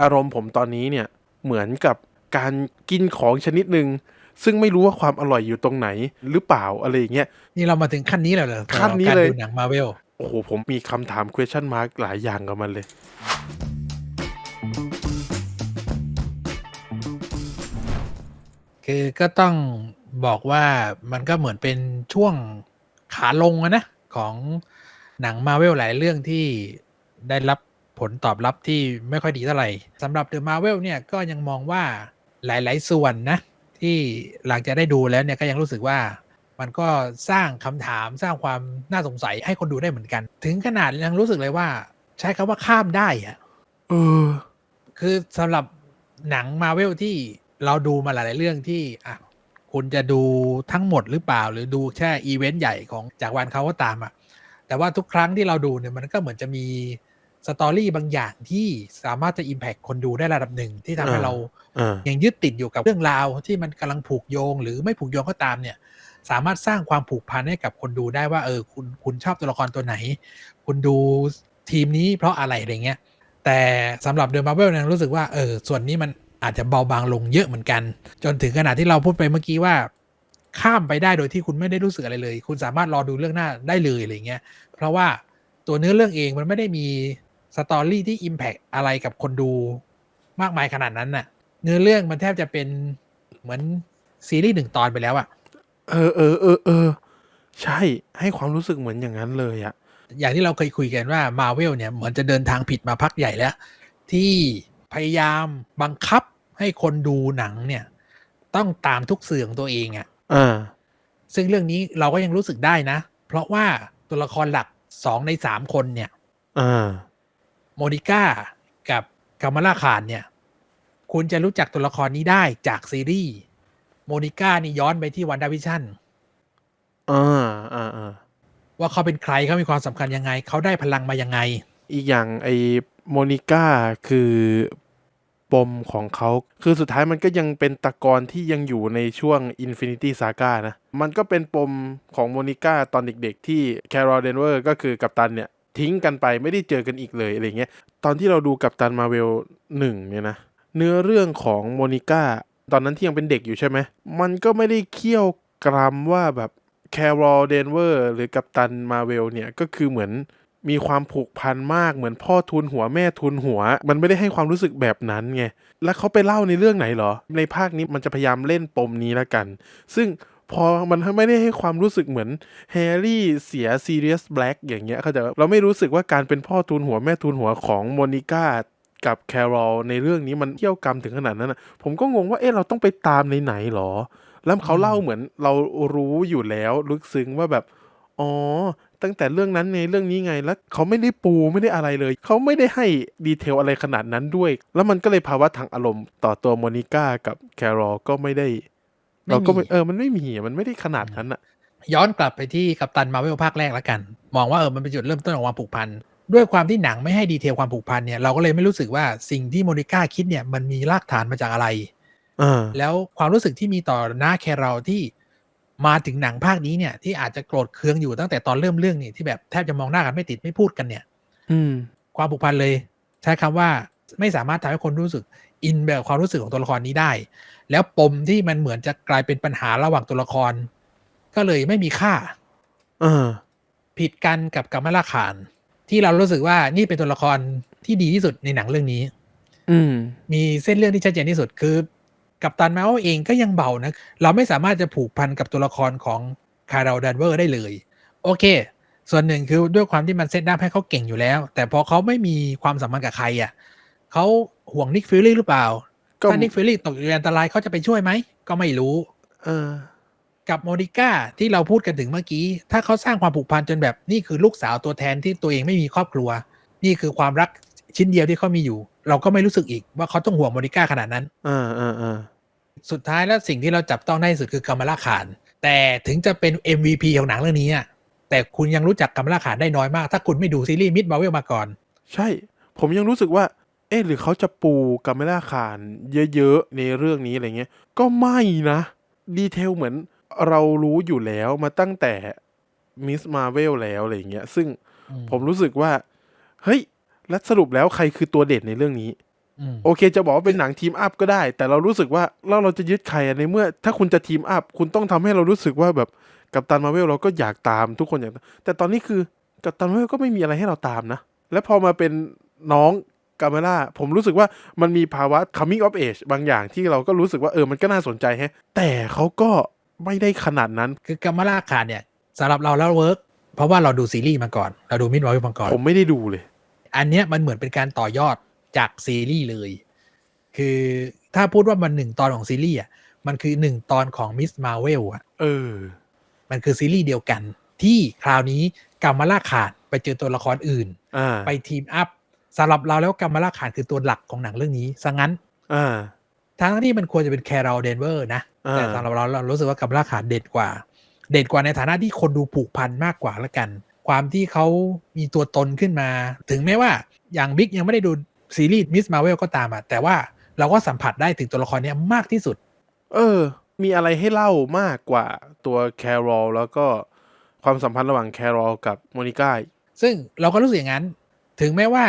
อารมณ์ผมตอนนี้เนี่ยเหมือนกับการกินของชนิดหนึ่งซึ่งไม่รู้ว่าความอร่อยอยู่ตรงไหนหรือเปล่าอะไรอย่างเงี้ยนี่เรามาถึงขั้นนี้แล้วเหรอขั้นนี้การเลยดูหนังมาเวลโอ้โห ผมมีคำถาม question mark หลายอย่างกับมันเลย คือก็ต้องบอกว่ามันก็เหมือนเป็นช่วงขาลงอะนะ ของหนังมาเวลหลายเรื่องที่ได้รับ ผลตอบรับที่ไม่ค่อยดีเท่าไหร่สำหรับเดอะมาเวลเนี่ยก็ยังมองว่าหลาย ๆ ส่วนนะ ที่หลังจากได้ดูแล้วเนี่ยก็ยังรู้สึกว่ามันก็สร้างคำถามสร้างความน่าสงสัยให้คนดูได้เหมือนกัน ถึงขนาดยังรู้สึกเลยว่า ใช้คำว่าข้ามได้อะเออ คือสำหรับหนังมาเวลที่เราดูมาหลาย ๆ เรื่องที่อะคุณจะดูทั้งหมดหรือเปล่า หรือดูแค่อีเวนต์ใหญ่ของจากวันเขาก็ตามอะแต่ว่าทุกครั้งที่เราดูเนี่ยมันก็เหมือนจะมี สตอรี่บางอย่างที่สามารถจะอิมแพ t คนดูได้ระดับหนึ่งที่ทำให้อ่าเราเออยังยึดติดอยู่กับเรื่องราวที่มันกำลังผูกโยง หรือไม่ผูกโยงก็ตามเนี่ย สามารถสร้างความผูกพันให้กับคนดูได้ว่าเออคุณคุณชอบตัวละครตัวไหน คุณดูทีมนี้เพราะอะไรอะไรเงี้ยแต่สำหรับเดอะมาร์เวลเนี่ยรู้สึกว่าเออส่วนนี้มันอาจจะเบาบางลงเยอะเหมือนกัน จนถึงขนาดที่เราพูดไปเมื่อกี้ว่า ข้ามไปได้โดยที่คุณไม่ได้รู้สึกอะไรเลย คุณสามารถรอดูเรื่องหน้าได้เลยอะไรเงี้ยเพราะว่าตัวเนื้อเรื่องเองมันไม่ได้มี สตอรี่ที่อิมแพกอะไรกับคนดูมากมายขนาดนั้นน่ะ เนื้อเรื่องมันแทบจะเป็นเหมือนซีรีส์หนึ่งตอนไปแล้วอะเออเออเออเออใช่ให้ความรู้สึกเหมือนอย่างนั้นเลยอะอย่างที่เราเคยคุยกันว่ามาเวลเนี่ยเหมือนจะเดินทางผิดมาพักใหญ่แล้ว ที่พยายามบังคับให้คนดูหนังเนี่ย ต้องตามทุกสื่อของตัวเองอะ่ะอ่าซึ่งเรื่องนี้เราก็ยังรู้สึกได้นะ เพราะว่าตัวละครหลักสองในสามคนเนี่ยอ่า โมนิก้ากับกามาลาคานเนี่ย คุณจะรู้จักตัวละครนี้ได้จากซีรีส์โมนิก้านี่ย้อนไปที่วันดาวิชั่นอ่าอ่าอ่าว่าเขาเป็นใครเขามีความสำคัญยังไง เขาได้พลังมายังไง อีกอย่างไอ้โมนิก้าคือปมของเขาคือสุดท้ายมันก็ยังเป็นตะกอนที่ยังอยู่ในช่วง Infinity Saga นะ มันก็เป็นปมของโมนิก้าตอนเด็กๆ ที่แคโรลเดนเวอร์ก็คือกัปตันเนี่ย ทิ้งกันไปไม่ได้เจอกันอีกเลยอะไรเงี้ยตอนที่เราดูกัปตันมาเวลหนึ่งเนี่ยนะเนื้อเรื่องของโมนิก้าตอนนั้นที่ยังเป็นเด็กอยู่ใช่ไหมมันก็ไม่ได้เคี่ยวกรำว่าแบบแคโรลเดนเวอร์หรือกัปตันมาเวลเนี่ยก็คือเหมือนมีความผูกพันมากเหมือนพ่อทุนหัวแม่ทุนหัว มันไม่ได้ให้ความรู้สึกแบบนั้นไง แล้วเขาไปเล่าในเรื่องไหนเหรอ ในภาคนี้มันจะพยายามเล่นปมนี้ละกัน ซึ่ง พอมันไม่ได้ให้ความรู้สึกเหมือนแฮร์รี่เสียซีเรียสแบล็กอย่างเงี้ยเขาจะเราไม่รู้สึกว่าการเป็นพ่อทุนหัวแม่ทุนหัวของโมนิก้ากับแคโรลในเรื่องนี้มันเที่ยวกรรมถึงขนาดนั้นนะผมก็งงว่าเอ๊ะเราต้องไปตามในไหนหรอ แล้วเขาเล่าเหมือนเรารู้อยู่แล้วลึกซึ้งว่าแบบอ๋อตั้งแต่เรื่องนั้นในเรื่องนี้ไงแล้วเขาไม่ได้ปูไม่ได้อะไรเลย เขาไม่ได้ให้ดีเทลอะไรขนาดนั้นด้วย แล้วมันก็เลยภาวะทางอารมณ์ต่อตัวโมนิก้ากับแคโรลก็ไม่ได้ เราก็ไม่เออมันไม่มีอะมันไม่ได้ขนาดนั้นอะย้อนกลับไปที่กัปตันมาเวลภาคแรกแล้วกัน มองว่าเออมันเป็นจุดเริ่มต้นของความผูกพันด้วยความที่หนังไม่ให้ดีเทลความผูกพันเนี่ยเราก็เลยไม่รู้สึกว่าสิ่งที่โมนิก้าคิดเนี่ยมันมีรากฐานมาจากอะไรอ่าแล้วความรู้สึกที่มีต่อหน้าแคเราที่มาถึงหนังภาคนี้เนี่ย ที่อาจจะโกรธเคืองอยู่ตั้งแต่ตอนเริ่มเรื่องนี่ที่แบบแทบจะมองหน้ากันไม่ติดไม่พูดกันเนี่ย อืมความผูกพันเลย ใช้คำว่าไม่สามารถทำให้คนรู้สึก อินแบบความรู้สึกของตัวละครนี้ได้ แล้วปมที่มันเหมือนจะกลายเป็นปัญหาระหว่างตัวละคร ก็เลยไม่มีค่าอ่าผิดกันกับกัมมาลาขาน ที่เรารู้สึกว่านี่เป็นตัวละครที่ดีที่สุดในหนังเรื่องนี้ อืม มีเส้นเรื่องที่ชัดเจนที่สุดคือกับตันมาโอเองก็ยังเบานะ เราไม่สามารถจะผูกพันกับตัวละครของคาร์ l ดันเวอร์ได้เลย โอเค ส่วนหนึ่งคือด้วยความที่มันเซตดั้ให้เขาเก่งอยู่แล้ว แต่พอเขาไม่มีความสัมพันธ์กับใครอะ เขาห่วงนิกฟิลลี่หรือเปล่า ก็ ถ้านิกฟิลลี่ตกอยู่ในอันตรายเขาจะไปช่วยไหม ก็ไม่รู้ เออ กับโมดิก้าที่เราพูดกันถึงเมื่อกี้ ถ้าเขาสร้างความผูกพันจนแบบนี่คือลูกสาวตัวแทนที่ตัวเองไม่มีครอบครัว นี่คือความรักชิ้นเดียวที่เขามีอยู่ เราก็ไม่รู้สึกอีกว่าเขาต้องห่วงโมดิก้าขนาดนั้นอ่าอ่าอ่าสุดท้ายแล้วสิ่งที่เราจับต้องได้ที่สุดคือกามาลาขาน แต่ถึงจะเป็น MVP ของหนังเรื่องนี้อะแต่คุณยังรู้จักกามาลาขานได้น้อยมาก ถ้าคุณไม่ดูซีรีส์มิดมาเวลมาก่อน ใช่ ผมยังรู้สึกว่า เอ๊ะหรือเขาจะปูกัมเมล่าคานเยอะๆในเรื่องนี้อะไรเงี้ย ก็ไม่นะ ดีเทลเหมือนเรารู้อยู่แล้วมาตั้งแต่มิสมาเวลแล้วอะไรเงี้ย ซึ่งอืมผมรู้สึกว่า เฮ้ย แล้วสรุปแล้วใครคือตัวเด่นในเรื่องนี้อืมโอเค จะบอกว่าเป็นหนังทีมอัพก็ได้ แต่เรารู้สึกว่าแล้วเราจะยึดใครอะในเมื่อ ถ้าคุณจะทีมอัพ คุณต้องทำให้เรารู้สึกว่าแบบกัปตันมาเวลเราก็อยากตามทุกคนอยากตามแต่ตอนนี้คือ กัปตันมาเวลก็ไม่มีอะไรให้เราตามนะ และพอมาเป็นน้อง กาเมล่าผมรู้สึกว่ามันมีภาวะ coming of age บางอย่างที่เราก็รู้สึกว่าเออมันก็น่าสนใจแฮะ แต่เขาก็ไม่ได้ขนาดนั้น คือกัมมาลาคานเนี่ยสำหรับเราแล้วเวิร์กเพราะว่าเราดูซีรีส์มาก่อน เราดูมิดวอลมาก่อน ผมไม่ได้ดูเลย อันเนี้ยมันเหมือนเป็นการต่อยอดจากซีรีส์เลย คือถ้าพูดว่ามันหนึ่งตอนของซีรีส์อะมันคือหนึ่งตอนของมิสมาเวลอะเออ มันคือซีรีส์เดียวกัน ที่คราวนี้กัมาล่าขาดไปเจอตัวละครอื่นอไปทีมอัพ สำหรับเราแล้วกัมมาลาขาดคือตัวหลักของหนังเรื่องนี้ซะงั้นอ่าทั้งที่มันควรจะเป็นแคร์ l เดนเวอร์นะอ่าแต่สำหรับเราเรารู้สึกว่ากัมมาลาขาดเด็ดกว่า เด็ดกว่าในฐานะที่คนดูผูกพันมากกว่าละกัน ความที่เขามีตัวตนขึ้นมา ถึงแม้ว่าอย่างบิ๊กยังไม่ได้ดูซีรีส์มิสมาเวลก็ตามอะแต่ว่าเราก็สัมผัสได้ถึงตัวละครเนี้ยมากที่สุด เออ มีอะไรให้เล่ามากกว่าตัวแครอลแล้วก็ความสัมพันธ์ระหว่างแครอลกับโมนิก้าซึ่งเราก็รู้สึกอย่างนั้น ถึงแม้ว่า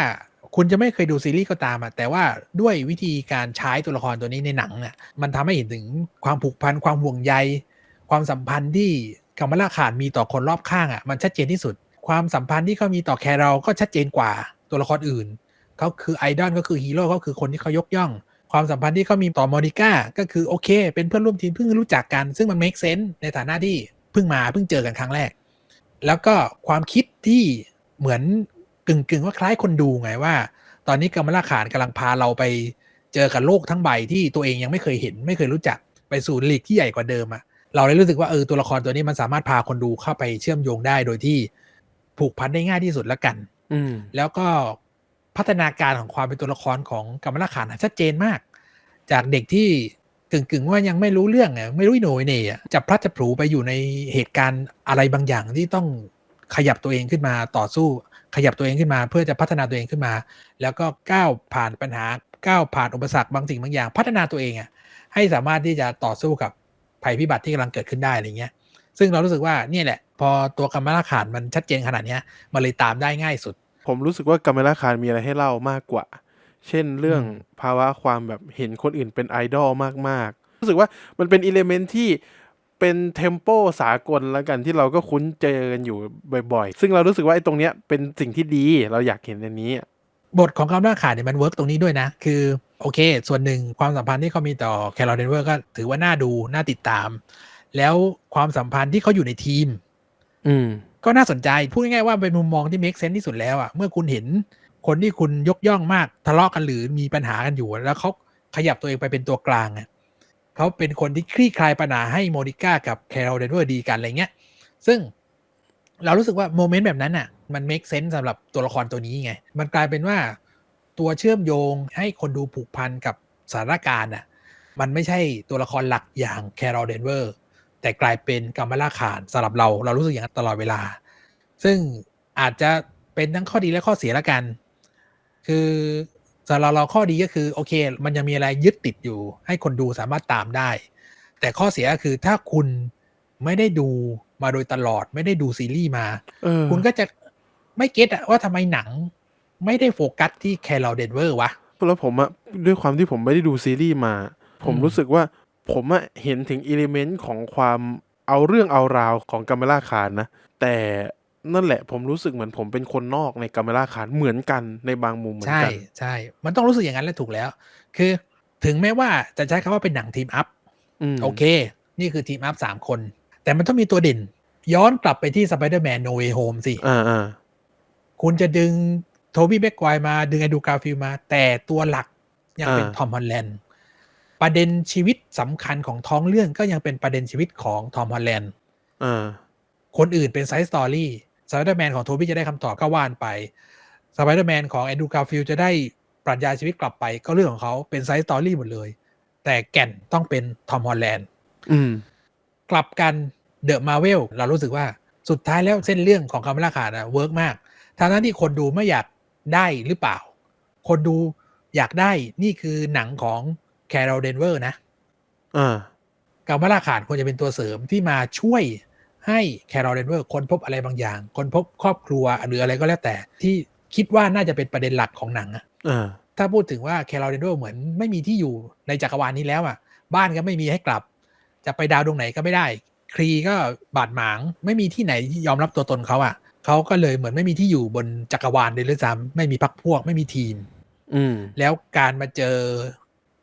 คุณจะไม่เคยดูซีรีส์ก็ตามอะแต่ว่าด้วยวิธีการใช้ตัวละครตัวนี้ในหนังเนี่ยมันทำให้เห็นถึงความผูกพันความห่วงใย ความสัมพันธ์ที่กัมมาลาขาดมีต่อคนรอบข้างอะมันชัดเจนที่สุด ความสัมพันธ์ที่เขามีต่อแคร์เราก็ชัดเจนกว่าตัวละครอื่นเขาคือไอดอลก็คือฮีโร่เขาคือคนที่เขายกย่อง ความสัมพันธ์ที่เขามีต่อมอนิก้าก็คือโอเค เป็นเพื่อนร่วมทีมเพิ่งรู้จักกัน ซึ่งมัน make sense ในฐานะที่เพิ่งมาเพิ่งเจอกันครั้งแรก แล้วก็ความคิดที่เหมือน กึ่งกึ่งๆว่าคล้ายคนดูไงว่า ตอนนี้กัมมาลาขานกำลังพาเราไปเจอกับโลกทั้งใบที่ตัวเองยังไม่เคยเห็น ไม่เคยรู้จักไปสู่ลีกที่ใหญ่กว่าเดิมอะเราเลยรู้สึกว่าเออตัวละครตัวนี้มันสามารถพาคนดูเข้าไปเชื่อมโยงได้โดยที่ผูกพันได้ง่ายที่สุดแล้วกัน อืมแล้วก็พัฒนาการของความเป็นตัวละครของกัมมาลาขานอะชัดเจนมาก จากเด็กที่กึ่งกึ่งๆว่ายังไม่รู้เรื่องอะไม่รู้อิโหนยเนี่ยอะจับพลัดจับผลูไปอยู่ในเหตุการณ์อะไรบางอย่างที่ต้องขยับตัวเองขึ้นมาต่อสู้ ขยับตัวเองขึ้นมา เพื่อจะพัฒนาตัวเองขึ้นมา แล้วก็ก้าวผ่านปัญหาก้าวผ่านอุปสรรคบางสิ่งบางอย่าง พัฒนาตัวเองอะให้สามารถที่จะต่อสู้กับภัยพิบัติที่กำลังเกิดขึ้นได้อะไรเงี้ย ซึ่งเรารู้สึกว่าเนี่ยแหละ พอตัวกัมมาลาขานมันชัดเจนขนาดเนี้ยมันเลยตามได้ง่ายสุด ผมรู้สึกว่ากัมเมล่าคารมีอะไรให้เล่ามากกว่า เช่นเรื่องอืมภาวะความแบบเห็นคนอื่นเป็นไอดอลมากๆ รู้สึกว่ามันเป็นอิเลเมนที่ เป็นเทมโปสากลแล้วกันที่เราก็คุ้นเจอกันอยู่บ่อยๆ ซึ่งเรารู้สึกว่าไอ้ตรงเนี้ยเป็นสิ่งที่ดีเราอยากเห็นอันนี้ บทของกัมมาลาขานเนี่ยมันเวิร์กตรงนี้ด้วยนะ คือโอเค ส่วนหนึ่งความสัมพันธ์ที่เขามีต่อแคโรเดนเวอร์ก็ถือว่าน่าดูน่าติดตาม แล้วความสัมพันธ์ที่เขาอยู่ในทีม อืม ก็น่าสนใจพูดง่ายๆว่าเป็นมุมมองที่ make sense ที่สุดแล้วอะ่ะเมื่อคุณเห็นคนที่คุณยกย่องมากทะเลาะกันหรือมีปัญหากันอยู่ แล้วเขาขยับตัวเองไปเป็นตัวกลางอะ่ะ เขาเป็นคนที่คลี่คลายปัญหาให้โมนิก้ากับแคโรเดนเวอร์ดีกันอะไรเงี้ย ซึ่งเรารู้สึกว่าโมเมนต์แบบนั้นอะ มัน make sense สำหรับตัวละครตัวนี้ไง มันกลายเป็นว่าตัวเชื่อมโยงให้คนดูผูกพันกับสถานการณ์อะ มันไม่ใช่ตัวละครหลักอย่างแคโรเดนเวอร์แต่กลายเป็นกัมมาลาขานสำหรับเราเรารู้สึกอย่างนั้นตลอดเวลา ซึ่งอาจจะเป็นทั้งข้อดีและข้อเสียละกัน คือ สำหรับเราข้อดีก็คือโอเค มันยังมีอะไรยึดติดอยู่ ให้คนดูสามารถตามได้ แต่ข้อเสียก็คือถ้าคุณไม่ได้ดูมาโดยตลอด ไม่ได้ดูซีรีส์มาเออคุณก็จะไม่เก็ตอะว่าทำไมหนัง ไม่ได้โฟกัสที่แคลร์เดนเวอร์วะแล้วผมอะด้วยความที่ผมไม่ได้ดูซีรีส์มา ผมอืมรู้สึกว่าผมอะเห็นถึงอิเลเมนต์ของความเอาเรื่องเอาราวของกัมเมล่าคารนะ แต่ นั่นแหละผมรู้สึกเหมือนผมเป็นคนนอกในกัมเมล่าคารเหมือนกันในบางมุมเหมือนใช่กัน ใช่มันต้องรู้สึกอย่างนั้นแหละถูกแล้ว คือถึงแม้ว่าจะใช้คำว่าเป็นหนังทีมอัพอืมโอเค นี่คือทีมอัพสามคน แต่มันต้องมีตัวเด่น ย้อนกลับไปที่ Spider-Man No Way Home สิ อ่าอ่าคุณจะดึงโทบี้แบ็กไกวมาดึงไอดูกาฟิลมา แต่ตัวหลักยังเป็นทอมฮอลแลนด์ประเด็นชีวิตสำคัญของท้องเรื่องก็ยังเป็นประเด็นชีวิตของทอมฮอลแลนด์ อ่าคนอื่นเป็นไซส์สตอรี่ สไปเดอร์แมนของโทบี้จะได้คำตอบก็ว่านไปสไปเดอร์แมนของแอนดรูการ์ฟิลจะได้ปรัชญาชีวิตกลับไปก็เรื่องของเขาเป็นไซส์สตอรี่หมดเลย แต่แก่นต้องเป็นทอมฮอลแลนด์อืมกลับกันเดอะมาเวลเรารู้สึกว่าสุดท้ายแล้วเส้นเรื่องของคาร์เมล่าขาดอะเวิร์กมากทางนั้นที่คนดูไม่อยากได้หรือเปล่า คนดูอยากได้นี่คือหนังของแคโรเดนเวอร์นะ อ่าการ์เมล่าขาดควรจะเป็นตัวเสริมที่มาช่วย ให้แคโรเดนเวอร์ค้นพบอะไรบางอย่าง ค้นพบครอบครัวหรืออะไรก็แล้วแต่ ที่คิดว่าน่าจะเป็นประเด็นหลักของหนังอะอ่าถ้าพูดถึงว่าแคโรเดนเวอร์เหมือนไม่มีที่อยู่ในจักรวาลนี้แล้วอะบ้านก็ไม่มีให้กลับ จะไปดาวดวงไหนก็ไม่ได้ ครีก็บาดหมาง ไม่มีที่ไหนที่ยอมรับตัวตนเขาอะเขาก็เลยเหมือนไม่มีที่อยู่บนจักรวาลเลยด้วยซ้ำไม่มีพักพวกไม่มีทีม อืมแล้วการมาเจอ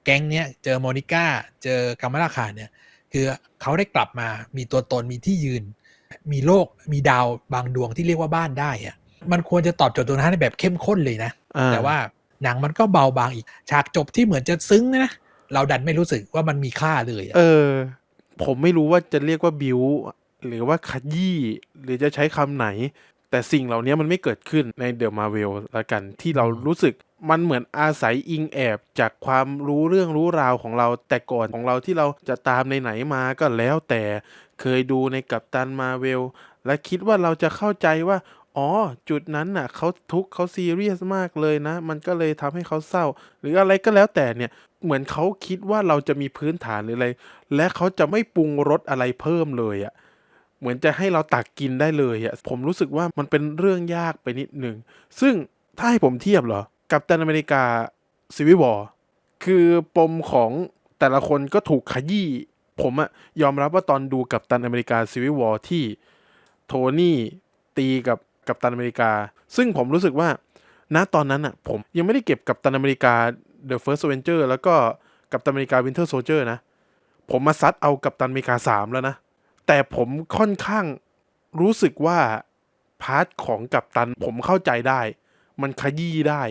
แก๊งเนี้ยเจอโมนิก้าเจอกามาราคาเนี่ย คือเขาได้กลับมามีตัวตนมีที่ยืน มีโลกมีดาวบางดวงที่เรียกว่าบ้านได้อะมันควรจะตอบโจทย์ตรงนั้นในแบบเข้มข้นเลยนะอ่าแต่ว่าหนังมันก็เบาบางอีก ฉากจบที่เหมือนจะซึ้งนะ เราดันไม่รู้สึกว่ามันมีค่าเลยอะเออ ผมไม่รู้ว่าจะเรียกว่าบิวหรือว่าขยี้หรือจะใช้คำไหน แต่สิ่งเหล่านี้มันไม่เกิดขึ้นในเดอะมาเวลละกันที่เรารู้สึก มันเหมือนอาศัยอิงแอบจากความรู้เรื่องรู้ราวของเราแต่ก่อนของเราที่เราจะตามในไหนมาก็แล้วแต่เคยดูในกัปตันมาเวล และคิดว่าเราจะเข้าใจว่า อ๋อ จุดนั้นน่ะเขาทุกเขาซีเรียสมากเลยนะ มันก็เลยทำให้เขาเศร้า หรืออะไรก็แล้วแต่เนี่ยเหมือนเขาคิดว่าเราจะมีพื้นฐานหรืออะไร และเขาจะไม่ปรุงรสอะไรเพิ่มเลยอะ่ะเหมือนจะให้เราตักกินได้เลยอะ่ะผมรู้สึกว่ามันเป็นเรื่องยากไปนิดหนึ่งซึ่งถ้าให้ผมเทียบเหรอ กับตันอเมริกาซีวิวอร์คือปมของแต่ละคนก็ถูกขยี้ผมอะยอมรับว่าตอนดูกับตันอเมริกาซีวิวอร์ที่โทนี่ตีกับกับตันอเมริกา ซึ่งผมรู้สึกว่าณตอนนั้นอะผมยังไม่ได้เก็บกับตันอเมริกา The First Avenger แล้วก็กับตันอเมริกา Winter Soldier นะ ผมมาซัดเอากับตันอเมริกาสามแล้วนะ แต่ผมค่อนข้างรู้สึกว่าพาร์ทของกับตันผมเข้าใจได้ มันขยี้ได้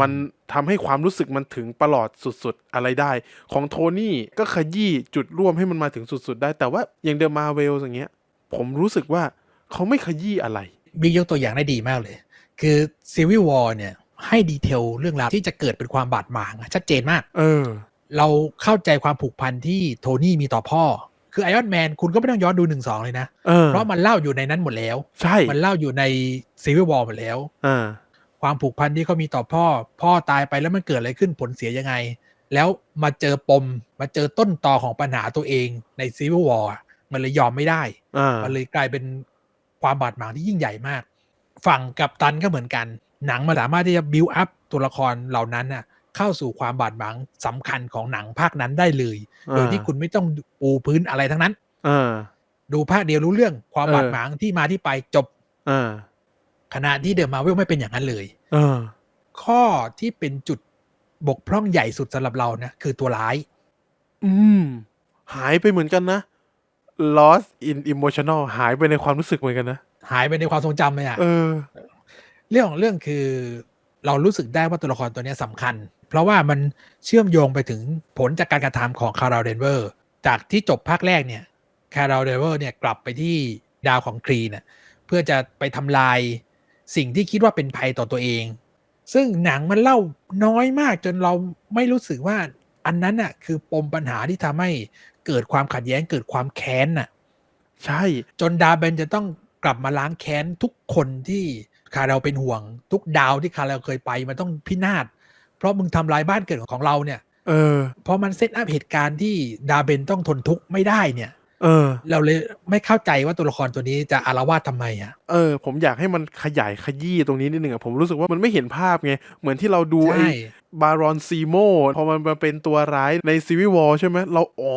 มันทำให้ความรู้สึกมันถึงประหลอดสุดๆ อะไรได้ ของโทนี่ก็ขยี้จุดร่วมให้มันมาถึงสุดๆ ได้ แต่ว่าอย่างเดอะมาเวลอย่างเงี้ย ผมรู้สึกว่าเขาไม่ขยี้อะไรบิ๊กยกตัวอย่างได้ดีมากเลย คือ Civil War เนี่ย ให้ดีเทลเรื่องราวที่จะเกิดเป็นความบาดหมางอะชัดเจนมาก เออ เราเข้าใจความผูกพันที่โทนี่มีต่อพ่อ คือไอออนแมนคุณก็ไม่ต้องย้อนดูหนึ่งสองเลยนะเออเพราะมันเล่าอยู่ในนั้นหมดแล้ว ใช่ มันเล่าอยู่ใน Civil War หมดแล้วอ่า ความผูกพันที่เขามีต่อพ่อ พ่อตายไปแล้วมันเกิดอะไรขึ้นผลเสียยังไง แล้วมาเจอปม มาเจอต้นตอของปัญหาตัวเองใน Civil War อะมันเลยยอมไม่ได้อ่ามันเลยกลายเป็นความบาดหมางที่ยิ่งใหญ่มาก ฝั่งกับตันก็เหมือนกัน หนังมันสามารถที่จะบิวอัพตัวละครเหล่านั้นน่ะเข้าสู่ความบาดหมางสำคัญของหนังภาคนั้นได้เลยอ่าโดยที่คุณไม่ต้องปูพื้นอะไรทั้งนั้นอ่าดูภาคเดียวรู้เรื่องความเออบาดหมางที่มาที่ไปจบอ่า ขณะที่เดอะมาเวลไม่เป็นอย่างนั้นเลยอ่าข้อที่เป็นจุดบกพร่องใหญ่สุดสำหรับเรานะคือตัวร้าย อืม หายไปเหมือนกันนะ lost in emotional หายไปในความรู้สึกเหมือนกันนะ หายไปในความทรงจำเลยอะเออ เรื่องของเรื่องคือเรารู้สึกได้ว่าตัวละครตัวเนี้ยสำคัญ เพราะว่ามันเชื่อมโยงไปถึงผลจากการกระทำของคาราเดนเวอร์ จากที่จบภาคแรกเนี่ยคาราเดนเวอร์เนี่ยกลับไปที่ดาวของครีน่ะเพื่อจะไปทำลาย สิ่งที่คิดว่าเป็นภัยต่อตัวเอง ซึ่งหนังมันเล่าน้อยมากจนเราไม่รู้สึกว่าอันนั้นน่ะ คือปมปัญหาที่ทำให้เกิดความขัดแย้งเกิดความแค้นน่ะ ใช่ จนดาเบนจะต้องกลับมาล้างแค้นทุกคนที่คาราเป็นห่วง ทุกดาวที่คาราเคยไปมันต้องพินาศเพราะมึงทำลายบ้านเกิดของเราเนี่ย เออพอมันเซตอัพเหตุการณ์ที่ดาเบนต้องทนทุกข์ไม่ได้เนี่ย เออ เราเลยไม่เข้าใจว่าตัวละครตัวนี้จะอารวาสทำไมอะ เออ ผมอยากให้มันขยายขยี้ตรงนี้นิดหนึ่งอะผมรู้สึกว่ามันไม่เห็นภาพไง เหมือนที่เราดูไอ้ใช่บารอนซีโมพอมันมาเป็นตัวร้ายในซีวิวอลใช่ไหมเราอ๋อ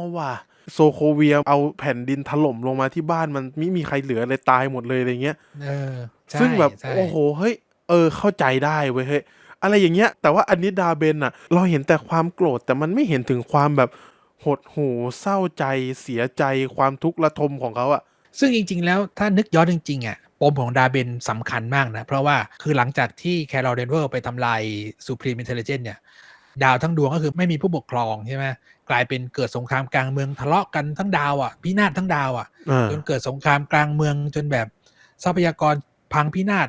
อว่ะโซโคเวียเอาแผ่นดินถล่มลงมาที่บ้านมันไม่มีใครเหลือเลยตายหมดเลยอะไรเงี้ยเออใช่ซึ่งแบบใช่โอ้โหเฮ้ยเออเข้าใจได้เว้ยเฮ้ยอะไรอย่างเงี้ย แต่ว่าอันนี้ดาเบนอะเราเห็นแต่ความโกรธแต่มันไม่เห็นถึงความแบบ หดหูเศร้าใจเสียใจความทุกข์ระทมของเขาอะซึ่งจริง ๆ แล้วถ้านึกย้อนจริงๆอะปมของดาเบนสำคัญมากนะ เพราะว่าคือหลังจากที่แคโรลเดนเวอร์ไปทำลาย Supreme Intelligence เนี่ยดาวทั้งดวงก็คือไม่มีผู้ปกครองใช่ไหมกลายเป็นเกิดสงครามกลางเมืองทะเลาะกันทั้งดาวอะพินาศทั้งดาวอะอ่าจนเกิดสงครามกลางเมืองจนแบบทรัพยากรพังพินาศ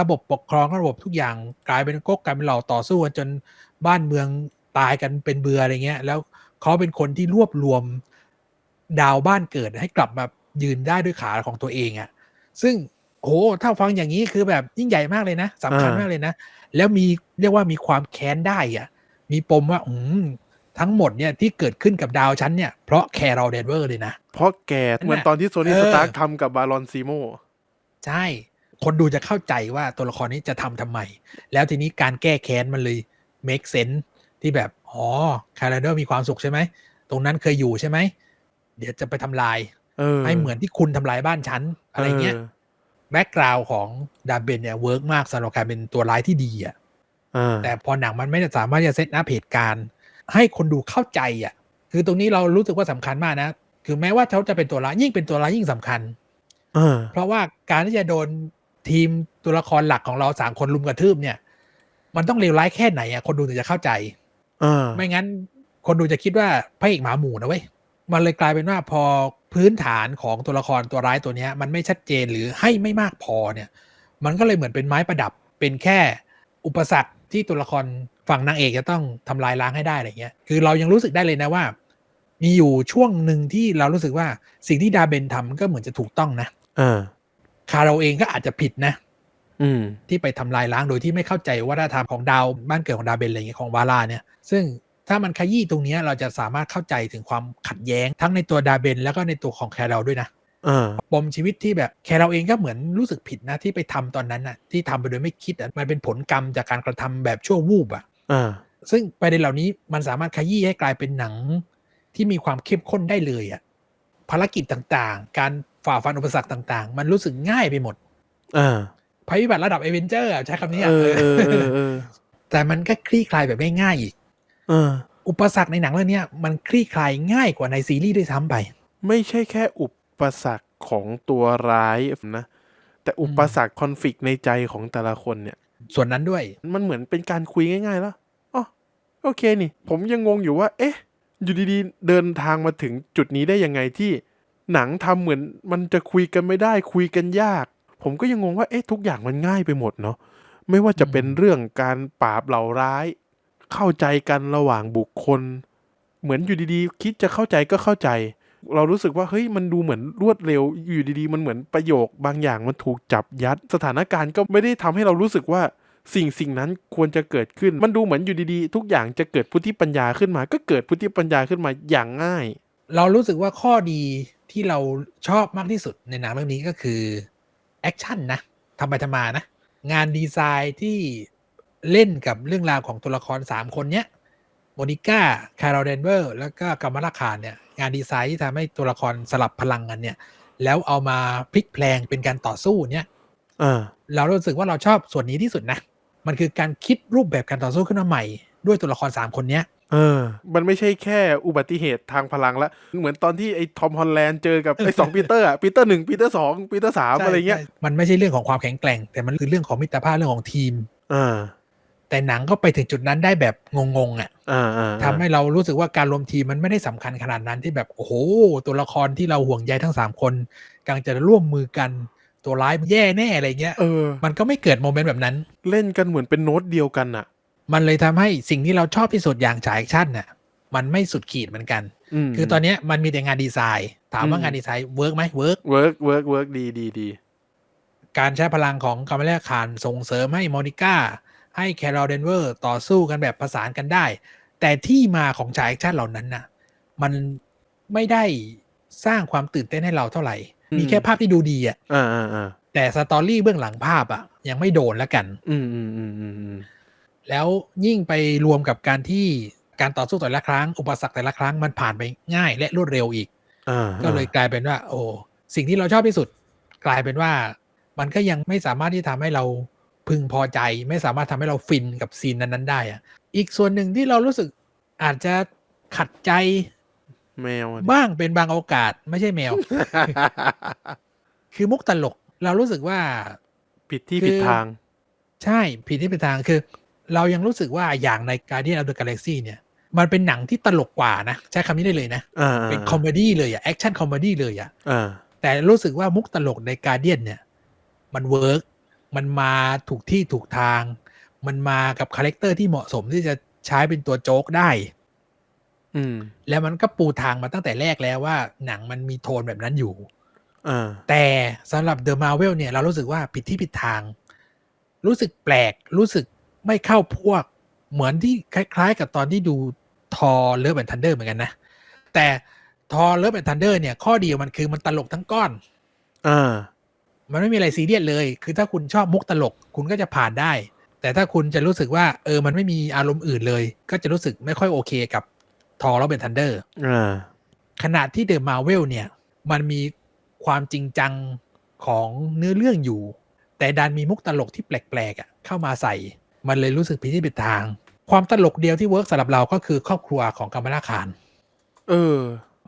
ระบบปกครองระบบทุกอย่างกลายเป็นก๊กกลายเป็นเหล่าต่อสู้กันจนบ้านเมืองตายกันเป็นเบืออะไรเงี้ย แล้ว เขาเป็นคนที่รวบรวมดาวบ้านเกิดให้กลับมายืนได้ด้วยขาของตัวเองอะ่ะ ซึ่งโอ้ถ้าฟังอย่างนี้คือแบบยิ่งใหญ่มากเลยนะสำคัญอ่ามมากเลยนะ แล้วมีเรียกว่ามีความแค้นได้อะ่ะ มีปมว่าอืมทั้งหมดเนี่ยที่เกิดขึ้นกับดาวฉันเนี่ยเพราะแคร์รอลเดนเวอร์เลยนะ เพราะแกเหมือนตอนที่โซนี่เออสตาร์ทำกับบารอนซีโมใช่ คนดูจะเข้าใจว่าตัวละครนี้จะทำทำไม แล้วทีนี้การแก้แค้นมันเลย make sense ที่แบบ อ๋อคาราเดอร์มีความสุขใช่ไหม ตรงนั้นเคยอยู่ใช่ไหม เดี๋ยวจะไปทำลายเออให้เหมือนที่คุณทำลายบ้านฉัน อะไรเงี้ยแบ็กกราวของดาเบนเนี่ยเวิร์กมากสำหรับการเป็นตัวร้ายที่ดีอะเออแต่พอหนังมันไม่ได้สามารถจะเซตอัพเหตุการณ์ให้คนดูเข้าใจอะ คือตรงนี้เรารู้สึกว่าสำคัญมากนะคือแม้ว่าเขาจะเป็นตัวร้ายยิ่งเป็นตัวร้ายยิ่งสำคัญเออเพราะว่าการที่จะโดนทีมตัวละครหลักของเราสามคนลุมกระทืบเนี่ย มันต้องเลวร้ายแค่ไหนอะคนดูถึงจะเข้าใจเออ ไม่งั้นคนดูจะคิดว่าพระเอกหมาหมูนะเว้ยมันเลยกลายเป็นว่าพอพื้นฐานของตัวละครตัวร้ายตัวเนี้ยมันไม่ชัดเจนหรือให้ไม่มากพอเนี่ย มันก็เลยเหมือนเป็นไม้ประดับเป็นแค่อุปสรรคที่ตัวละครฝั่งนางเอกจะต้องทำลายล้างให้ได้อะไรเงี้ย คือเรายังรู้สึกได้เลยนะว่า มีอยู่ช่วงหนึ่งที่เรารู้สึกว่าสิ่งที่ดาเบนทำก็เหมือนจะถูกต้องนะ เออ คาเราเองก็อาจจะผิดนะอืม ที่ไปทำลายล้างโดยที่ไม่เข้าใจวัฒนธรรมของดาวบ้านเกิดของดาวเบนอะไรอย่างเงี้ยของวาลาเนี่ยซึ่งถ้ามันขยี้ตรงเนี้ยเราจะสามารถเข้าใจถึงความขัดแย้งทั้งในตัวดาเบน แล้วก็ในตัวของแคร์เราด้วยนะเออปมชีวิตที่แบบแคร์เราเองก็เหมือนรู้สึกผิดนะที่ไปทำตอนนั้นน่ะที่ทำไปโดยไม่คิดอะมันเป็นผลกรรมจากการกระทำแบบชั่ววูบอะเออซึ่งประเด็นเหล่านี้มันสามารถขยี้ให้กลายเป็นหนัง ที่มีความเข้มข้นได้เลยอะภารกิจต่างๆ การฝ่าฟันอุปสรรคต่าง ๆ มันรู้สึกง่ายไปหมดเออ ภัยพิบัติระดับเอเวนเจอร์ใช้คำนี้อะเออเออเออเออแต่มันก็คลี่คลายแบบง่ายๆอีกเอออุปสรรคในหนังเรื่องเนี้ยมันคลี่คลายง่ายกว่าในซีรีส์ด้วยซ้ำไป ไม่ใช่แค่อุปสรรคของตัวร้ายนะแต่อุปสรรคคอนฟ lict ในใจของแต่ละคนเนี่ย ส่วนนั้นด้วยมันเหมือนเป็นการคุยง่ายๆแล้วอ๋อโอเคนี่ ผมยังงงอยู่ว่า เอ๊ะ อยู่ดีๆ เดินทางมาถึงจุดนี้ได้ยังไงที่ หนังทำเหมือนมันจะคุยกันไม่ได้คุยกันยาก ผมก็ยังงงว่าเอ๊ะทุกอย่างมันง่ายไปหมดเนาะไม่ว่าจะเป็นเรื่องการปราบเหล่าร้าย เข้าใจกันระหว่างบุคคล เหมือนอยู่ดีๆ คิดจะเข้าใจก็เข้าใจ เรารู้สึกว่าเฮ้ยมันดูเหมือนรวดเร็ว อยู่ดีๆ มันเหมือนประโยคบางอย่างมันถูกจับยัด สถานการณ์ก็ไม่ได้ทำให้เรารู้สึกว่าสิ่งสิ่งนั้นควรจะเกิดขึ้น มันดูเหมือนอยู่ดีๆ ทุกอย่างจะเกิดพุทธิปัญญาขึ้นมา ก็เกิดพุทธิปัญญาขึ้นมาอย่างง่าย เรารู้สึกว่าข้อดีที่เราชอบมากที่สุดในหนังเรื่องนี้ก็คือ แอคชั่นนะทำไปทำมานะ งานดีไซน์ที่เล่นกับเรื่องราวของตัวละคร 3 คนเนี้ยโมนิก้าคาร์ลเดนเวอร์แล้วก็กัมมาลาคารเนี่ย งานดีไซน์ที่ทำให้ตัวละครสลับพลังกันเนี่ย แล้วเอามาพลิกแพลงเป็นการต่อสู้เนี่ยอ่าเรารู้สึกว่าเราชอบส่วนนี้ที่สุดนะ มันคือการคิดรูปแบบการต่อสู้ขึ้นมาใหม่ ด้วยตัวละคร 3 คนเนี้ย เออ มันไม่ใช่แค่อุบัติเหตุทางพลังละ เหมือนตอนที่ไอ้ทอมฮอลแลนด์เจอกับไอ้สองปีเตอร์อะปีเตอร์หนึ่งปีเตอร์สองปีเตอร์สามอะไรเงี้ยใช่ใช่มันไม่ใช่เรื่องของความแข็งแกร่ง แต่มันคือเรื่องของมิตรภาพเรื่องของทีมอ่าแต่หนังก็ไปถึงจุดนั้นได้แบบงงๆอะอ่าอ่าทำให้เรารู้สึกว่าการรวมทีมมันไม่ได้สำคัญขนาดนั้นที่แบบโอ้โห ตัวละครที่เราห่วงใยทั้งสามคนกำลังจะร่วมมือกันตัวร้ายมันแย่แน่อะไรเงี้ยเออมันก็ไม่เกิดโมเมนต์แบบนั้น เล่นกันเหมือนเป็นโน้ตเดียวกันอะ มันเลยทำให้สิ่งที่เราชอบที่สุดอย่างฉายแอคชั่นน่ะ มันไม่สุดขีดเหมือนกันมคือตอนเนี้ยมันมีแต่งานดีไซน์ ถามว่าอืมงานดีไซน์เวิร์กไหมเวิร์กเวิร์กเวิร์กเวิร์กดีดีดีการใช้พลังของกามาเลคานส่งเสริมให้โมนิก้า ให้แคโรลเดนเวอร์ต่อสู้กันแบบประสานกันได้ แต่ที่มาของฉากแอคชั่นเหล่านั้นน่ะ มันไม่ได้สร้างความตื่นเต้นให้เราเท่าไหร่ มีแค่ภาพที่ดูดีอะอ่าอ่าอ่าแต่สตอรี่เบื้องหลังภาพอะ ยังไม่โดนแล้วกัน อืมอืมอืมอืมอืม แล้วยิ่งไปรวมกับการที่การต่อสู้แต่ละครั้ง อุปสรรคแต่ละครั้งมันผ่านไปง่ายและรวดเร็วอีกอ่าก็เลยกลายเป็นว่า โอ้สิ่งที่เราชอบที่สุด กลายเป็นว่ามันก็ยังไม่สามารถที่ทำให้เราพึงพอใจ ไม่สามารถทำให้เราฟินกับซีนนั้นๆได้อะอีกส่วนหนึ่งที่เรารู้สึกอาจจะขัดใจแมวอะบ้างเป็นบางโอกาสไม่ใช่แมว คือมุกตลก เรารู้สึกว่า ผิดที่คือผิดทาง ใช่ ผิดที่เป็นทางคือ เรายังรู้สึกว่าอย่างใน Guardian of the Galaxy เนี่ย มันเป็นหนังที่ตลกกว่านะ ใช้คำนี้ได้เลยนะอ่าเป็นคอมเมดี้เลยอะแอคชั่นคอมเมดี้เลยอะอ่าแต่รู้สึกว่ามุกตลกในการเดียนเนี่ย มันเวิร์กมันมาถูกที่ถูกทาง มันมากับคาแรคเตอร์ที่เหมาะสมที่จะใช้เป็นตัวโจ๊กได้อืมแล้วมันก็ปูทางมาตั้งแต่แรกแล้วว่า หนังมันมีโทนแบบนั้นอยู่อ่าแต่สำหรับเดอะมา v e l เนี่ย เรารู้สึกว่าผิดที่ผิดทาง รู้สึกแปลกรู้สึก ไม่เข้าพวกเหมือนที่คล้ายๆ กับตอนที่ดูทอเลิฟแอนทันเดอร์เหมือนกันนะ แต่ทอเลิฟแอนทันเดอร์เนี่ย ข้อดีของมันคือมันตลกทั้งก้อนอ่ามันไม่มีอะไรซีเรียสเลย คือถ้าคุณชอบมุกตลกคุณก็จะผ่านได้ แต่ถ้าคุณจะรู้สึกว่า เออ มันไม่มีอารมณ์อื่นเลย ก็จะรู้สึกไม่ค่อยโอเคกับทอร์แล้วเป็นทันเดอร์อ่าขณะที่เดอะมาเวลเนี่ย มันมีความจริงจังของเนื้อเรื่องอยู่ แต่ดันมีมุกตลกที่แปลกๆอะเข้ามาใส่ มันเลยรู้สึกผิดที่ผิดทาง ความตลกเดียวที่เวิร์กสำหรับเราก็คือครอบครัวของกัมมาลาคาร เออ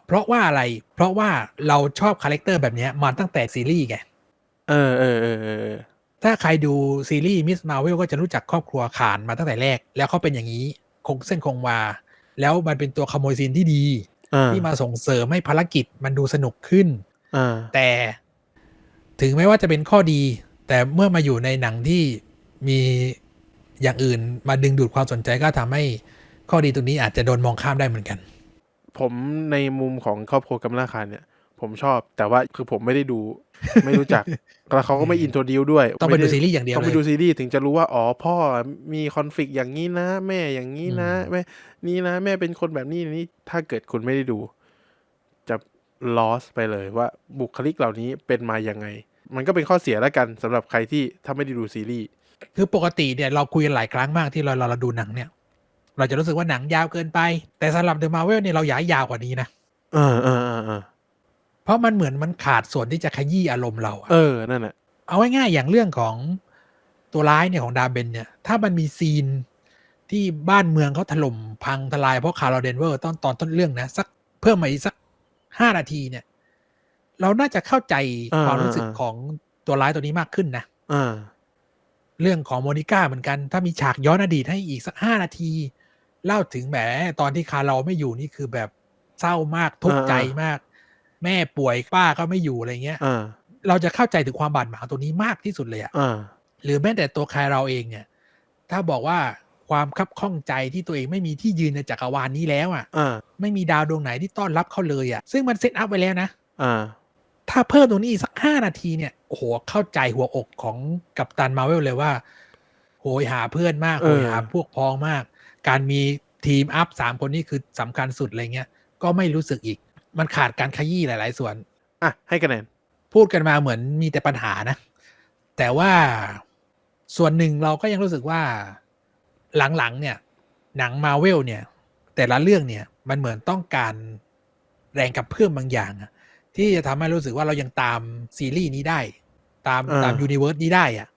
เพราะว่าอะไร เพราะว่าเราชอบคาแรคเตอร์แบบเนี้ยมาตั้งแต่ซีรีส์ไงเออเออเออเออถ้าใครดูซีรีส์มิสมาเวลก็จะรู้จักครอบครัวขานมาตั้งแต่แรก แล้วเขาเป็นอย่างนี้ คงเส้นคงวา แล้วมันเป็นตัวขโมยซีนที่ดีอ่าที่มาส่งเสริมให้ภารกิจมันดูสนุกขึ้นอ่าแต่ถึงแม้ว่าจะเป็นข้อดี แต่เมื่อมาอยู่ในหนังที่มี อย่างอื่นมาดึงดูดความสนใจก็ทำให้ข้อดีตรงนี้อาจจะโดนมองข้ามได้เหมือนกัน ผมในมุมของครอบครัวกัมลาคารเนี่ย ผมชอบแต่ว่าคือผมไม่ได้ดู ไม่รู้จักแล้วเขาก็ไม่อินโทรดิวด้วย ต้องไปดูม่ซีรีส์อย่างเดียวต้องเลไปยดูซีรีส์ถึงจะรู้ว่า อ๋อ พ่อมีคอนฟ lict อย่างนี้นะ แม่อย่างนี้นะอืมแม่นี่นะ แม่เป็นคนแบบนี้นี่ถ้าเกิดคุณไม่ได้ดู จะ loss ไปเลยว่าบุคลิกเหล่านี้เป็นมายังไง มันก็เป็นข้อเสียแล้วกันสำหรับใครที่ถ้าไม่ได้ดูซีรีส์ คือปกติเนี่ยเราคุยกันหลายครั้งมากที่เราเราเราดูหนังเนี่ย เราจะรู้สึกว่าหนังยาวเกินไป แต่สำหรับเดอะมาเวลเนี่ยเราอยากให้ยาวกว่านี้นะเออเออเออเออเพราะมันเหมือนมันขาดส่วนที่จะขยี้อารมณ์เราอะเออนั่นแหละเอาง่ายๆอย่างเรื่องของตัวร้ายเนี่ยของดาเบนเนี่ย ถ้ามันมีซีนที่บ้านเมืองเขาถล่มพังทลายเพราะคาร์ลเดนเวอร์ตอนตอนต้นเรื่องนะสักเพิ่มมาอีกสักห้านาทีเนี่ย เราน่าจะเข้าใจอ่าความรู้สึกอ่าของตัวร้ายตัวนี้มากขึ้นนะอ่า เรื่องของโมนิก้าเหมือนกัน ถ้ามีฉากย้อนอดีตให้อีกสักห้านาที เล่าถึงแหมตอนที่คาร์ลไม่อยู่นี่คือแบบเศร้ามากทุกข์ใจมาก แม่ป่วยป้าก็ไม่อยู่อะไรเงี้ยอ่าเราจะเข้าใจถึงความบาดหมางตัวนี้มากที่สุดเลยอะอ่าหรือแม้แต่ตัวคายเราเองเนี่ย ถ้าบอกว่าความคับข้องใจที่ตัวเองไม่มีที่ยืนในจักรวาลนี้แล้วอะ่ะอ่าไม่มีดาวดวงไหนที่ต้อนรับเขาเลยอะ่ะ ซึ่งมันเซตอัพไว้แล้วนะอ่าถ้าเพิ่มตรงนี้อีกสักห้านาทีเนี่ย โอ้โหเข้าใจหัวอกของกัปตันมาเวลเลยว่า โหยหาเพื่อนมากเอโหอยหาพวกพ้องมาก การมีทีมอัพสามคนนี้คือสำคัญสุดอะไรเงี้ย ก็ไม่รู้สึกอีก มันขาดการขยี้หลาย ๆ ส่วน อะ ให้คะแนน พูดกันมาเหมือนมีแต่ปัญหานะ แต่ว่าส่วนหนึ่งเราก็ยังรู้สึกว่าหลัง ๆ เนี่ย หนังมาเวลเนี่ย แต่ละเรื่องเนี่ย มันเหมือนต้องการแรงกับเพื่อมบางอย่างอะที่จะทำให้รู้สึกว่าเรายังตามซีรีส์นี้ได้ ตามอ่าตามยูนิเวิร์สนี้ได้อะ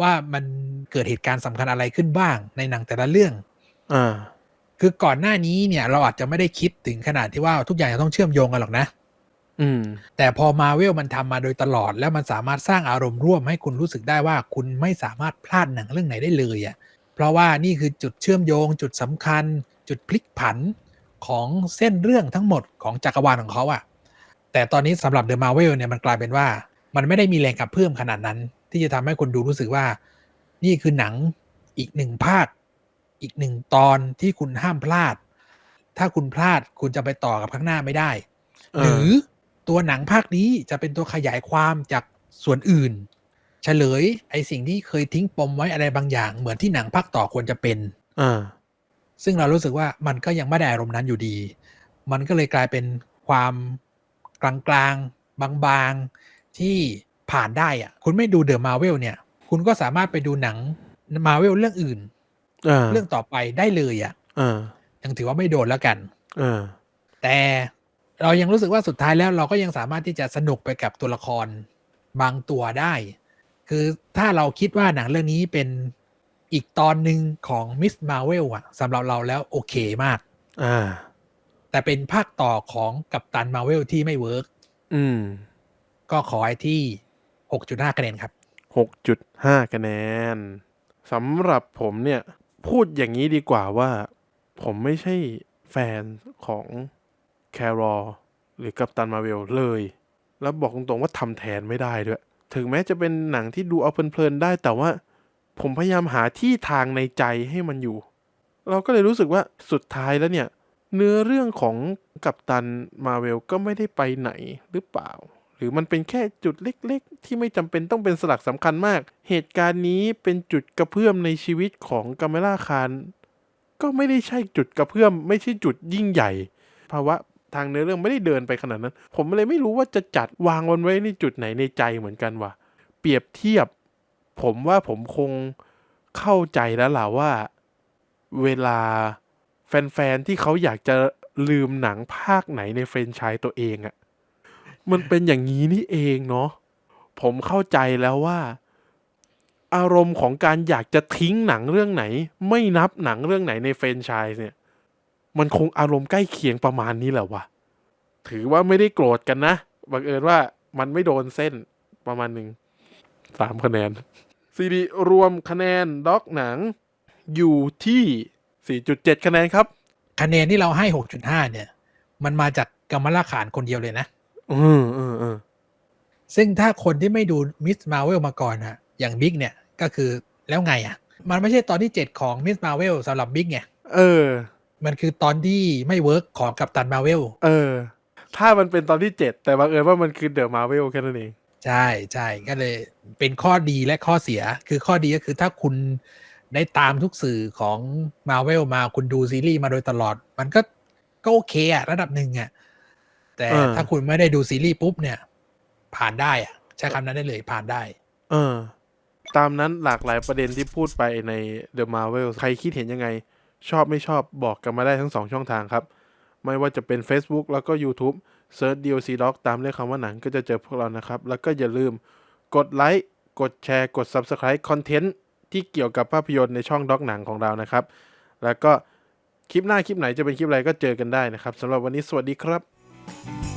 ว่ามันเกิดเหตุการณ์สำคัญอะไรขึ้นบ้างในหนังแต่ละเรื่องอ่าคือก่อนหน้านี้เนี่ยเราอาจจะไม่ได้คิดถึงขนาดที่ว่าทุกอย่างจะต้องเชื่อมโยงกันหรอกนะอืมแต่พอมาเวลมันทำมาโดยตลอด แล้วมันสามารถสร้างอารมณ์ร่วมให้คุณรู้สึกได้ว่าคุณไม่สามารถพลาดหนังเรื่องไหนได้เลยอะ่ะ เพราะว่านี่คือจุดเชื่อมโยง จุดสำคัญ จุดพลิกผันของเส้นเรื่องทั้งหมดของจักรวาลของเขาอะ่ะ แต่ตอนนี้สำหรับเดอะมาเวลเนี่ยมันกลายเป็นว่า มันไม่ได้มีแรงกระเพื่อมขนาดนั้น ที่จะทำให้คนดูรู้สึกว่า นี่คือหนังอีกหนึ่งภาค อีกหนึ่งตอนที่คุณห้ามพลาด ถ้าคุณพลาดคุณจะไปต่อกับข้างหน้าไม่ได้เออหรือตัวหนังภาคนี้จะเป็นตัวขยายความจากส่วนอื่น เฉลย ไอสิ่งที่เคยทิ้งปมไว้อะไรบางอย่าง เหมือนที่หนังภาคต่อควรจะเป็นอ่าซึ่งเรารู้สึกว่ามันก็ยังไม่ได้อารมณ์นั้นอยู่ดี มันก็เลยกลายเป็นความกลางๆบางๆ ที่ผ่านได้อะคุณไม่ดูเดอะมาเวลเนี่ย คุณก็สามารถไปดูหนังมาเวลเรื่องอื่นอ่าเรื่องต่อไปได้เลยอะอ่ายังถือว่าไม่โดนแล้วกันอ่าแต่เรายังรู้สึกว่าสุดท้ายแล้วเราก็ยังสามารถที่จะสนุกไปกับตัวละครบางตัวได้ คือถ้าเราคิดว่าหนังเรื่องนี้เป็นอีกตอนหนึ่งของมิสมาเวลอะสำหรับเราแล้วโอเคมาก อ่า แต่เป็นภาคต่อของกัปตันมาเวลที่ไม่เวิร์กอืม ก็ขอให้ที่ 6.5 คะแนนครับหกจุดห้าคะแนนสำหรับผมเนี่ย พูดอย่างนี้ดีกว่าว่า ผมไม่ใช่แฟนของแครอลหรือกัปตันมาเวลเลย แล้วบอกตรงๆว่าทำแทนไม่ได้ด้วย ถึงแม้จะเป็นหนังที่ดูเอาเพลินๆได้ แต่ว่าผมพยายามหาที่ทางในใจให้มันอยู่ เราก็เลยรู้สึกว่าสุดท้ายแล้วเนี่ย เนื้อเรื่องของกัปตันมาเวลก็ไม่ได้ไปไหนหรือเปล่า รือมันเป็นแค่จุดเล็ก ๆ ที่ไม่จำเป็นต้องเป็นสลักสำคัญมาก เหตุการณ์นี้เป็นจุดกระเพื่อมในชีวิตของกัมเมล่าคารก็ไม่ได้ใช่จุดกระเพื่อม ไม่ใช่จุดยิ่งใหญ่ ภาวะทางเนื้อเรื่องไม่ได้เดินไปขนาดนั้น ผมเลยไม่รู้ว่าจะจัดวางวันไว้ในจุดไหนในใจเหมือนกันว่ะ เปรียบเทียบ ผมว่าผมคงเข้าใจแล้วล่ะว่า เวลาแฟนๆที่เขาอยากจะลืมหนังภาคไหนในเฟรนไชส์ตัวเองอะ มันเป็นอย่างนี้นี่เองเนาะผมเข้าใจแล้วว่า อารมณ์ของการอยากจะทิ้งหนังเรื่องไหน ไม่นับหนังเรื่องไหนในเฟรนไชส์เนี่ย มันคงอารมณ์ใกล้เคียงประมาณนี้แหละวะถือว่าไม่ได้โกรธกันนะบังเอิญว่ามันไม่โดนเส้นประมาณหนึ่งสามคะแนนซีดีรวมคะแนนด็อกหนังอยู่ที่ 4.7 คะแนนครับ คะแนนที่เราให้ 6.5 เนี่ย มันมาจากกรรมล่าขานคนเดียวเลยนะ อืมอืมอืมซึ่งถ้าคนที่ไม่ดูมิสมาเวลมาก่อนอะอย่างบิ๊กเนี่ยก็คือแล้วไงอะมันไม่ใช่ตอนที่7ของมิสมาเวลสำหรับบิ๊กไงเออ มันคือตอนที่ไม่เวิร์กของกัปตันมาเวลเออ ถ้ามันเป็นตอนที่7แต่บังเอิญว่ามันคือเดอะมาเวลแค่นั้นเอง ใช่ใช่ก็เลยเป็นข้อดีและข้อเสีย คือข้อดีก็คือถ้าคุณได้ตามทุกสื่อของมาเวลมาคุณดูซีรีส์มาโดยตลอด มันก็ก็โอเคอะระดับหนึ่งอะ แต่เออ ถ้าคุณไม่ได้ดูซีรีส์ปุ๊บเนี่ย ผ่านได้อะใช้คำนั้นได้เลยผ่านได้ เออ ตามนั้นหลากหลายประเด็นที่พูดไปใน The Marvel ใครคิดเห็นยังไง ชอบไม่ชอบบอกกันมาได้ทั้งสองช่องทางครับ ไม่ว่าจะเป็น Facebook แล้วก็ YouTube เซิร์ช DLC Doc ตามเรียกคำว่าหนังก็จะเจอพวกเรานะครับ แล้วก็อย่าลืมกดไลค์กดแชร์ กด Subscribe คอนเทนต์ที่เกี่ยวกับภาพยนตร์ในช่องด็อกหนังของเรานะครับ แล้วก็คลิปหน้าคลิปไหนจะเป็นคลิปอะไรก็เจอกันได้นะครับสำหรับวันนี้สวัสดีครับ you